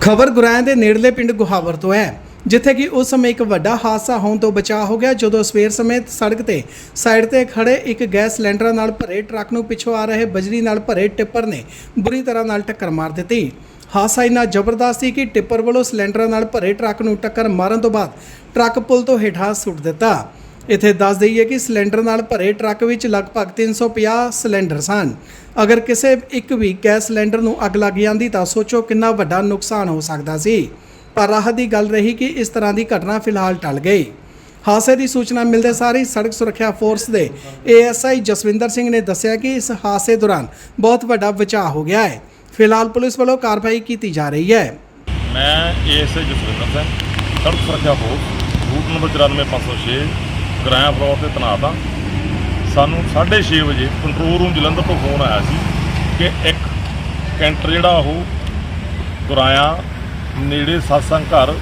ਖਬਰ ਗੁਰਾਇਆਂ ਦੇ ਨੇੜਲੇ ਪਿੰਡ ਗੁਹਾਵਰ ਤੋਂ ਹੈ, ਜਿੱਥੇ ਕਿ ਉਸ ਸਮੇਂ ਇੱਕ ਵੱਡਾ ਹਾਦਸਾ ਹੋਣ ਤੋਂ ਬਚਾ ਹੋ ਗਿਆ, ਜਦੋਂ ਸਵੇਰ ਸਮੇਂ ਸੜਕ ਤੇ ਸਾਈਡ ਤੇ ਖੜੇ ਇੱਕ ਗੈਸ ਸਿਲੰਡਰਾਂ ਨਾਲ ਭਰੇ ਟਰੱਕ ਨੂੰ ਪਿੱਛੋਂ ਆ ਰਹੇ ਬਜਰੀ ਨਾਲ ਭਰੇ ਟਿੱਪਰ ਨੇ ਬੁਰੀ ਤਰ੍ਹਾਂ ਨਾਲ ਟੱਕਰ ਮਾਰ ਦਿੱਤੀ। ਹਾਦਸਾ ਇੰਨਾ ਜ਼ਬਰਦਸਤ ਸੀ ਕਿ ਟਿੱਪਰ ਵੱਲੋਂ ਸਿਲੰਡਰਾਂ ਨਾਲ ਭਰੇ ਟਰੱਕ ਨੂੰ ਟੱਕਰ ਮਾਰਨ ਤੋਂ ਬਾਅਦ ਟਰੱਕ ਪੁਲ ਤੋਂ ਹੇਠਾਂ ਸੁੱਟ ਦਿੱਤਾ। ਇੱਥੇ ਦੱਸ ਦਈਏ ਕਿ ਸਿਲੰਡਰ ਨਾਲ ਭਰੇ ਟਰੱਕ ਵਿੱਚ ਲਗਭਗ 350 ਸਿਲੰਡਰ ਸਨ। ਅਗਰ ਕਿਸੇ ਇੱਕ ਵੀ ਗੈਸ ਸਿਲੰਡਰ ਨੂੰ ਅੱਗ ਲੱਗ ਜਾਂਦੀ ਤਾਂ ਸੋਚੋ ਕਿੰਨਾ ਵੱਡਾ ਨੁਕਸਾਨ ਹੋ ਸਕਦਾ ਸੀ। ਪਰ ਰਾਹਤ ਦੀ ਗੱਲ ਰਹੀ ਕਿ ਇਸ ਤਰ੍ਹਾਂ ਦੀ ਘਟਨਾ ਫਿਲਹਾਲ ਟਲ ਗਈ। ਹਾਦਸੇ ਦੀ ਸੂਚਨਾ ਮਿਲਦੇ ਸਾਰ ਹੀ ਸੜਕ ਸੁਰੱਖਿਆ ਫੋਰਸ ਦੇ ਏਐਸਆਈ ਜਸਵਿੰਦਰ ਸਿੰਘ ਨੇ ਦੱਸਿਆ ਕਿ ਇਸ ਹਾਦਸੇ ਦੌਰਾਨ ਬਹੁਤ ਵੱਡਾ ਬਚਾਅ ਹੋ ਗਿਆ ਹੈ। ਫਿਲਹਾਲ ਪੁਲਿਸ ਵੱਲੋਂ ਕਾਰਵਾਈ ਕੀਤੀ ਜਾ ਰਹੀ ਹੈ। ਮੈਂ ਏਐਸਆਈ ਜਸਵਿੰਦਰ ਸਿੰਘ, ਸੜਕ ਸੁਰੱਖਿਆ ਫੋਰਸ, ਰੂਟ ਨੰਬਰ 94506 ਗ੍ਰਾਮ ਫਲੋਰ ਤੇ ਤੈਨਾਤ ਹਾਂ ਸਾਨੂੰ 6:30 ਵਜੇ ਕੰਟਰੋਲ ਰੂਮ ਜਲੰਧਰ ਤੋਂ ਫੋਨ ਆਇਆ ਸੀ ਕਿ ਇੱਕ ਕੈਂਟਰ ਜਿਹੜਾ ਉਹ ਦੁਰਾਇਆ ਨੇੜੇ satsang ਘਰ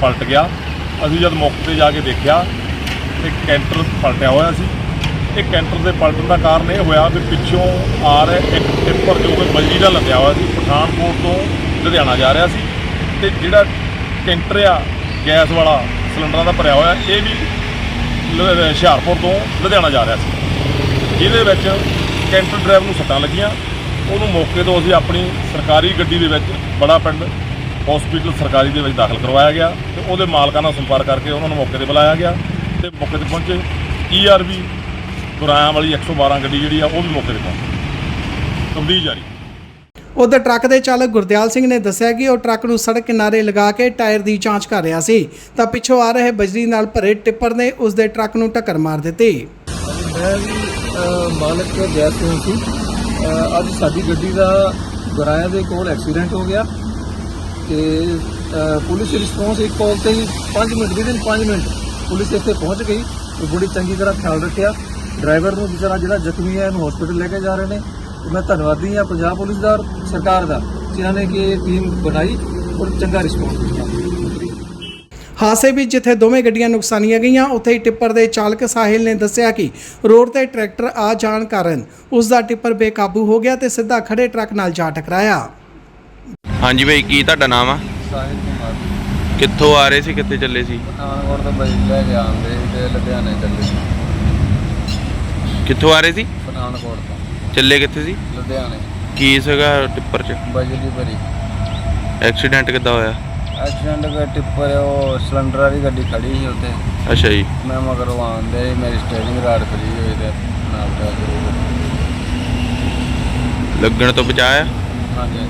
ਪਲਟ ਗਿਆ। ਅਸੀਂ ਜਦ ਮੌਕੇ ਤੇ ਜਾ ਕੇ ਦੇਖਿਆ ਤੇ ਕੈਂਟਰ ਪਲਟਿਆ ਹੋਇਆ ਸੀ। ਇਹ ਕੈਂਟਰ ਦੇ ਪਲਟਣ ਦਾ ਕਾਰਨ ਇਹ ਹੋਇਆ ਵੀ ਪਿੱਛੋਂ ਆ ਰਿਹਾ ਇੱਕ ਟਿੱਪਰ ਜੋ ਕਿ ਬਜਰੀ ਦਾ ਲੱਦਿਆ ਹੋਇਆ ਸੀ, ਪਠਾਨਕੋਟ ਤੋਂ ਲੁਧਿਆਣਾ ਜਾ ਰਿਹਾ ਸੀ। ਤੇ ਜਿਹੜਾ ਕੈਂਟਰ ਆ, ਗੈਸ ਵਾਲਾ ਸਿਲੰਡਰਾਂ ਦਾ ਭਰਿਆ ਹੋਇਆ, ਇਹ ਵੀ ਹੁਸ਼ਿਆਰਪੁਰ ਤੋਂ ਲੁਧਿਆਣਾ ਜਾ ਰਿਹਾ ਸੀ। ਜਿਹਦੇ ਵਿੱਚ ਕੈਂਟਰ ਡਰਾਈਵਰ ਨੂੰ ਸੱਟਾਂ ਲੱਗੀਆਂ। ਉਹਨੂੰ ਮੌਕੇ ਤੋਂ ਅਸੀਂ ਆਪਣੀ ਸਰਕਾਰੀ ਗੱਡੀ ਦੇ ਵਿੱਚ ਬੜਾ ਪਿੰਡ ਹਸਪੀਟਲ ਸਰਕਾਰੀ ਦੇ ਵਿੱਚ ਦਾਖਲ ਕਰਵਾਇਆ ਗਿਆ ਤੇ ਉਹਦੇ ਮਾਲਕਾਂ ਨਾਲ ਸੰਪਰਕ ਕਰਕੇ ਉਹਨਾਂ ਨੂੰ ਮੌਕੇ ਤੇ ਬੁਲਾਇਆ ਗਿਆ ਤੇ ਮੌਕੇ ਤੇ ਪਹੁੰਚੇ। ਈਆਰਵੀ ਦੁਰਾਇਆ ਵਾਲੀ 112 ਗੱਡੀ ਜਿਹੜੀ ਆ ਉਹ ਵੀ ਮੌਕੇ ਤੇ ਪਹੁੰਚੀ। ਤਬਦੀਲ ਜਾਰੀ। ਉਧਰ ਟਰੱਕ ਦੇ ਚਾਲਕ ਗੁਰਦਿਆਲ ਸਿੰਘ ਨੇ ਦੱਸਿਆ ਕਿ ਉਹ ਟਰੱਕ ਨੂੰ ਸੜਕ ਕਿਨਾਰੇ ਲਗਾ ਕੇ ਟਾਇਰ ਦੀ ਜਾਂਚ ਕਰ ਰਿਹਾ ਸੀ। ਤਾਂ ਪਿੱਛੋਂ ਆ ਰਹੇ ਬਜਰੀ ਨਾਲ ਭਰੇ ਟਿੱਪਰ ਨੇ ਉਸ ਦੇ ਟਰੱਕ ਨੂੰ ਟੱਕਰ ਮਾਰ ਦਿੱਤੀ। ਮੈਂ ਵੀ ਅ, ਮਾਲਕ ਗੈਸ ਤੋਂ ਸੀ। ਅ, ਅੱਜ ਸਾਡੀ ਗੱਡੀ ਦਾ ਗੁਰਾਇਆ ਦੇ ਕੋਲ ਐਕਸੀਡੈਂਟ ਹੋ ਗਿਆ। ਤੇ ਅ, ਪੁਲਿਸ ਰਿਸਪੌਂਸ ਇੱਕ ਕਾਲ ਤੇ ਹੀ 5 ਮਿੰਟ ਵਿਦਿਨ 5 ਮਿੰਟ ਪੁਲਿਸ ਇੱਥੇ ਪਹੁੰਚ ਗਈ। ਤੇ ਬੜੀ ਚੰਗੀ ਤਰ੍ਹਾਂ ਖਿਆਲ ਰੱਖਿਆ। ਡਰਾਈਵਰ ਨੂੰ ਵਿਚਾਰਾ ਜਿਹੜਾ ਜ਼ਖਮੀ ਹੈ ਇਹਨੂੰ ਹਸਪੀਟਲ ਲੈ ਕੇ ਜਾ ਰਹੇ ਨੇ। ਮੈਂ ਧੰਨਵਾਦੀ ਹਾਂ ਪੰਜਾਬ ਪੁਲਿਸ ਦਾ ਔਰ ਸਰਕਾਰ ਦਾ ਜਿਨ੍ਹਾਂ ਨੇ ਕਿ ਇਹ ਟੀਮ ਬਣਾਈ ਔਰ ਚੰਗਾ ਰਿਸਪੌਂਸ ਦਿੱਤਾ। ਹਾਦਸੇ ਵਿੱਚ ਜਿੱਥੇ ਦੋਵੇਂ ਗੱਡੀਆਂ ਨੁਕਸਾਨੀਆਂ ਗਈਆਂ ਉੱਥੇ ਹੀ ਟਿੱਪਰ ਦੇ ਚਾਲਕ ਸਾਹਿਲ ਨੇ ਦੱਸਿਆ ਕਿ ਰੋਡ ਤੇ ਟਰੈਕਟਰ ਆ ਜਾਣ ਕਾਰਨ ਉਸ ਦਾ ਟਿੱਪਰ ਬੇਕਾਬੂ ਹੋ ਗਿਆ ਤੇ ਸਿੱਧਾ ਖੜੇ ਟਰੱਕ ਨਾਲ ਜਾ ਟਕਰਾਇਆ। ਹਾਂਜੀ ਭਾਈ ਕੀ ਤੁਹਾਡਾ ਨਾਮ ਆ? ਸਾਹਿਲ ਕੁਮਾਰ। ਕਿੱਥੋਂ ਆ ਰਹੇ ਸੀ ਕਿੱਥੇ ਚੱਲੇ ਸੀ? ਪਠਾਨਕੋਟ ਤੋਂ ਬਈ ਲੈ ਕੇ ਆਉਂਦੇ ਤੇ ਲੁਧਿਆਣੇ ਚੱਲੇ ਕਿੱਥੋਂ ਆ ਰਹੇ ਸੀ? ਪਠਾਨਕੋਟ ਤੋਂ। ਚੱਲੇ ਕਿੱਥੇ ਸੀ? ਲੁਧਿਆਣੇ। ਕੀ ਸੀਗਾ ਟਿੱਪਰ 'ਚ? ਬਜਲੀ ਭਰੀ ਐਕਸੀਡੈਂਟ ਕਿੱਦਾਂ ਹੋਇਆ? ਐਕਸੀਡੈਂਟ ਦਾ ਟਿੱਪਰ ਉਹ ਸਿਲੰਡਰ ਵਾਲੀ ਗੱਡੀ ਖੜੀ ਸੀ ਉੱਥੇ। ਅੱਛਾ ਜੀ। ਮੈਂ ਮਗਰੋਂ ਆਉਂਦੇ ਮੇਰੀ ਸਟੇਰਿੰਗ ਰਾਡ ਫਰੀ ਹੋਈ ਤੇ ਨਾਲ ਦਾ ਲੱਗਣ ਤੋਂ ਬਚਾਇਆ? ਹਾਂਜੀ।